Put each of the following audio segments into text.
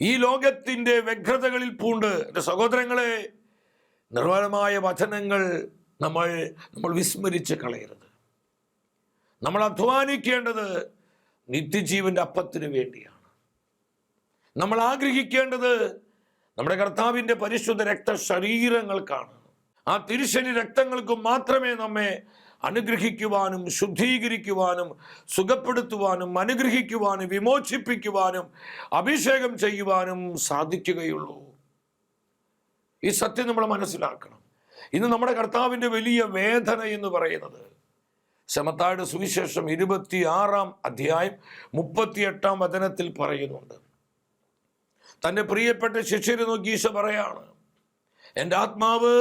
ഈ ലോകത്തിന്റെ വ്യഗ്രതകളിൽ പൂണ്ട്. എന്റെ സഹോദരങ്ങളെ നിർമ്മലമായ വചനങ്ങൾ നമ്മൾ നമ്മൾ വിസ്മരിച്ച് കളയരുത്. നമ്മൾ അധ്വാനിക്കേണ്ടത് നിത്യജീവന്റെ അപ്പത്തിന് വേണ്ടിയാണ്. നമ്മൾ ആഗ്രഹിക്കേണ്ടത് നമ്മുടെ കർത്താവിന്റെ പരിശുദ്ധ രക്ത ശരീരങ്ങൾക്കാണ് ആ തിരുശനി രക്തങ്ങൾക്കും മാത്രമേ നമ്മെ അനുഗ്രഹിക്കുവാനും ശുദ്ധീകരിക്കുവാനും സുഖപ്പെടുത്തുവാനും അനുഗ്രഹിക്കുവാനും വിമോചിപ്പിക്കുവാനും അഭിഷേകം ചെയ്യുവാനും സാധിക്കുകയുള്ളൂ. ഈ സത്യം നമ്മൾ മനസ്സിലാക്കണം. ഇന്ന് നമ്മുടെ കർത്താവിന്റെ വലിയ വേദന എന്ന് പറയുന്നത് ശമത്തായുടെ സുവിശേഷം ഇരുപത്തി ആറാം അധ്യായം മുപ്പത്തിയെട്ടാം വചനത്തിൽ പറയുന്നുണ്ട്. തന്റെ പ്രിയപ്പെട്ട ശിഷ്യരെ നോക്കി ഈശോ പറയാണ് എന്റെ ആത്മാവ്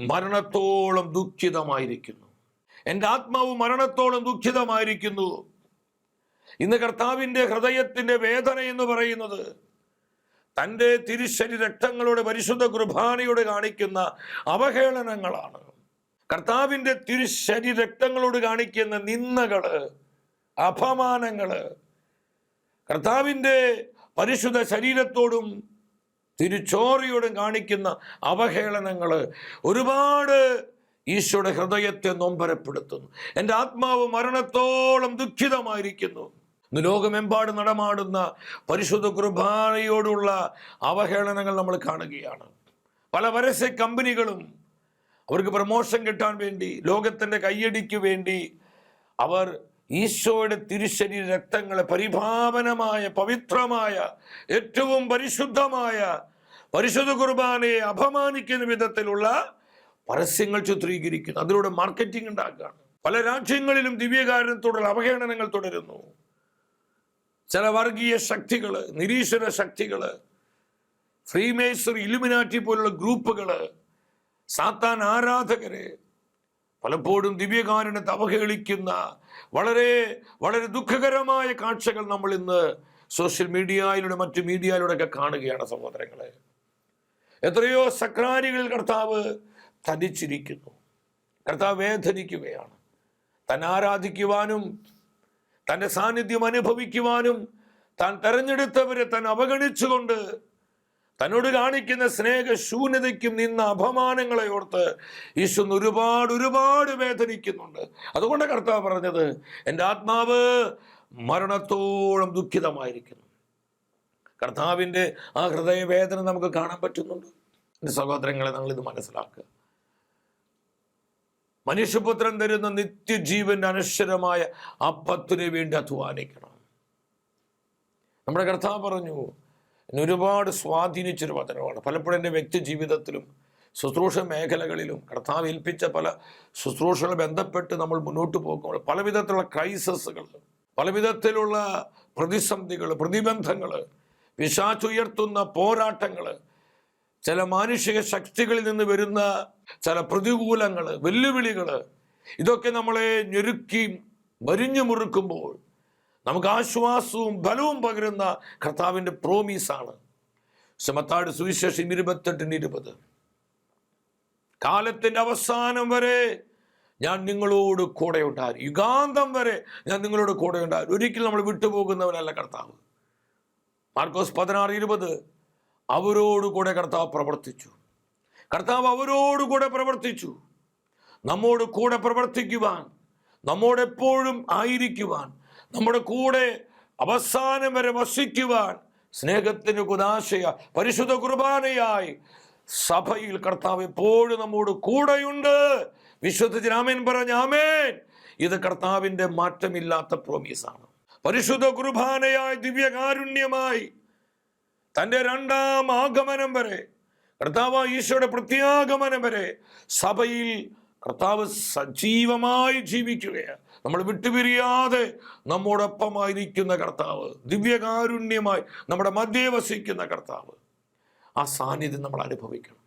മരണത്തോളം ദുഃഖിതമായിരിക്കുന്നു. എന്റെ ആത്മാവ് മരണത്തോളം ദുഃഖിതമായിരിക്കുന്നു. ഇന്ന് കർത്താവിന്റെ ഹൃദയത്തിന്റെ വേദന എന്ന് പറയുന്നത് തന്റെ തിരുശരി രക്തങ്ങളോട് പരിശുദ്ധ കുർബാനയോട് കാണിക്കുന്ന അവഹേളനങ്ങളാണ്. കർത്താവിന്റെ തിരുശരി രക്തങ്ങളോട് കാണിക്കുന്ന നിന്ദകൾ അപമാനങ്ങൾ കർത്താവിന്റെ പരിശുദ്ധ ശരീരത്തോടും തിരുച്ചോറിയോടും കാണിക്കുന്ന അവഹേളനങ്ങൾ ഒരുപാട് ഈശോയുടെ ഹൃദയത്തെ നൊമ്പരപ്പെടുത്തുന്നു എന്റെ ആത്മാവ് മരണത്തോളം ദുഃഖിതമായിരിക്കുന്നു. ഇന്ന് ലോകമെമ്പാട് നടമാടുന്ന പരിശുദ്ധ കുർബാനയോടുള്ള അവഹേളനങ്ങൾ നമ്മൾ കാണുകയാണ്. പല പരസ്യ കമ്പനികളും അവർക്ക് പ്രമോഷൻ കിട്ടാൻ വേണ്ടി ലോകത്തിന്റെ കയ്യടിക്ക് വേണ്ടി അവർ ഈശോയുടെ തിരുശരീര രക്തങ്ങളെ പരിഭാവനമായ പവിത്രമായ ഏറ്റവും പരിശുദ്ധമായ പരിശുദ്ധ കുർബാനയെ അപമാനിക്കുന്ന വിധത്തിലുള്ള പരസ്യങ്ങൾ ചിത്രീകരിക്കുന്നു. അതിലൂടെ മാർക്കറ്റിംഗ് ഉണ്ടാക്കുകയാണ്. പല രാജ്യങ്ങളിലും ദിവ്യകാരണത്തോടുള്ള അവഹേളനങ്ങൾ തുടരുന്നു. ചില വർഗീയ ശക്തികൾ നിരീശ്വര ശക്തികൾ ഫ്രീമേസർ ഇലുമിനാറ്റി പോലുള്ള ഗ്രൂപ്പുകൾ സാത്താൻ ആരാധകരെ പലപ്പോഴും ദിവ്യകാരണത്തെ അവഹേളിക്കുന്ന വളരെ വളരെ ദുഃഖകരമായ കാഴ്ചകൾ നമ്മൾ ഇന്ന് സോഷ്യൽ മീഡിയയിലൂടെ മറ്റു മീഡിയയിലൂടെ ഒക്കെ കാണുകയാണ് സഹോദരങ്ങളെ. എത്രയോ സക്രാരികൾ കർത്താവ് തനിച്ചിരിക്കുന്നു കർത്താവ് വേദനിക്കുകയാണ് തന്നെ ആരാധിക്കുവാനും തന്റെ സാന്നിധ്യം അനുഭവിക്കുവാനും താൻ തെരഞ്ഞെടുത്തവരെ താൻ അവഗണിച്ചുകൊണ്ട് തന്നോട് കാണിക്കുന്ന സ്നേഹശൂന്യതയ്ക്കും നിന്ന അപമാനങ്ങളെ ഓർത്ത് ഈശോ ഒരുപാട് ഒരുപാട് വേദനിക്കുന്നുണ്ട്. അതുകൊണ്ട് കർത്താവ് പറഞ്ഞത് എന്റെ ആത്മാവ് മരണത്തോളം ദുഃഖിതമായിരിക്കുന്നു. കർത്താവിന്റെ ആ ഹൃദയവേദന നമുക്ക് കാണാൻ പറ്റുന്നുണ്ട്. എന്റെ സഹോദരങ്ങളെ നമ്മളിത് മനസ്സിലാക്കുക. മനുഷ്യപുത്രൻ തരുന്ന നിത്യജീവന്റെ അനശ്വരമായ അപ്പത്തിനു വേണ്ടി അധ്വാനിക്കണം. നമ്മുടെ കർത്താവ് പറഞ്ഞു എന്നെ ഒരുപാട് സ്വാധീനിച്ചൊരു വചനമാണ്. പലപ്പോഴും എന്റെ വ്യക്തി ജീവിതത്തിലും ശുശ്രൂഷ മേഖലകളിലും കർത്താവ് ഏൽപ്പിച്ച പല ശുശ്രൂഷകൾ ബന്ധപ്പെട്ട് നമ്മൾ മുന്നോട്ട് പോകുമ്പോൾ പലവിധത്തിലുള്ള ക്രൈസസുകൾ പലവിധത്തിലുള്ള പ്രതിസന്ധികൾ പ്രതിബന്ധങ്ങൾ വിശാച്ചുയർത്തുന്ന പോരാട്ടങ്ങൾ ചില മാനുഷിക ശക്തികളിൽ നിന്ന് വരുന്ന ചില പ്രതികൂലങ്ങൾ വെല്ലുവിളികൾ ഇതൊക്കെ നമ്മളെ ഞെരുക്കി മരിഞ്ഞു മുറുക്കുമ്പോൾ നമുക്ക് ആശ്വാസവും ബലവും പകരുന്ന കർത്താവിന്റെ പ്രോമീസാണ് സമത്താട് സുവിശേഷം ഇരുപത്തെട്ടിന് ഇരുപത്. കാലത്തിന്റെ അവസാനം വരെ ഞാൻ നിങ്ങളോട് കൂടെ ഉണ്ടായിരുന്നു യുഗാന്തം വരെ ഞാൻ നിങ്ങളോട് കൂടെ ഉണ്ടായിരുന്നു ഒരിക്കലും നമ്മൾ വിട്ടുപോകുന്നവനല്ല കർത്താവ്. മാർക്കോസ് പതിനാറ് ഇരുപത്. അവരോട് കൂടെ കർത്താവ് പ്രവർത്തിച്ചു. കർത്താവ് അവരോടുകൂടെ പ്രവർത്തിച്ചു. നമ്മോട് കൂടെ പ്രവർത്തിക്കുവാൻ നമ്മോടെപ്പോഴും ആയിരിക്കുവാൻ നമ്മുടെ കൂടെ അവസാനം വരെ വസിക്കുവാൻ സ്നേഹത്തിന് കുദാശയ പരിശുദ്ധ കുർബാനയായി സഭയിൽ കർത്താവ് എപ്പോഴും നമ്മോട് കൂടെയുണ്ട്. വിശ്വസിച്ച് രാമേൻ പറഞ്ഞ ആമേൻ. ഇത് കർത്താവിന്റെ മാറ്റമില്ലാത്ത പ്രോമീസാണ് പരിശുദ്ധ കുർബാനയായി ദിവ്യകാരുണ്യമായി തന്റെ രണ്ടാം ആഗമനം വരെ കർത്താവ് ഈശോയുടെ പ്രത്യാഗമനം വരെ സഭയിൽ കർത്താവ് സജീവമായി ജീവിക്കുകയാണ്. നമ്മൾ വിട്ടുപിരിയാതെ നമ്മോടൊപ്പമായിരിക്കുന്ന കർത്താവ് ദിവ്യകാരുണ്യമായി നമ്മുടെ മധ്യേ വസിക്കുന്ന കർത്താവ്. ആ സാന്നിധ്യം നമ്മൾ അനുഭവിക്കണം.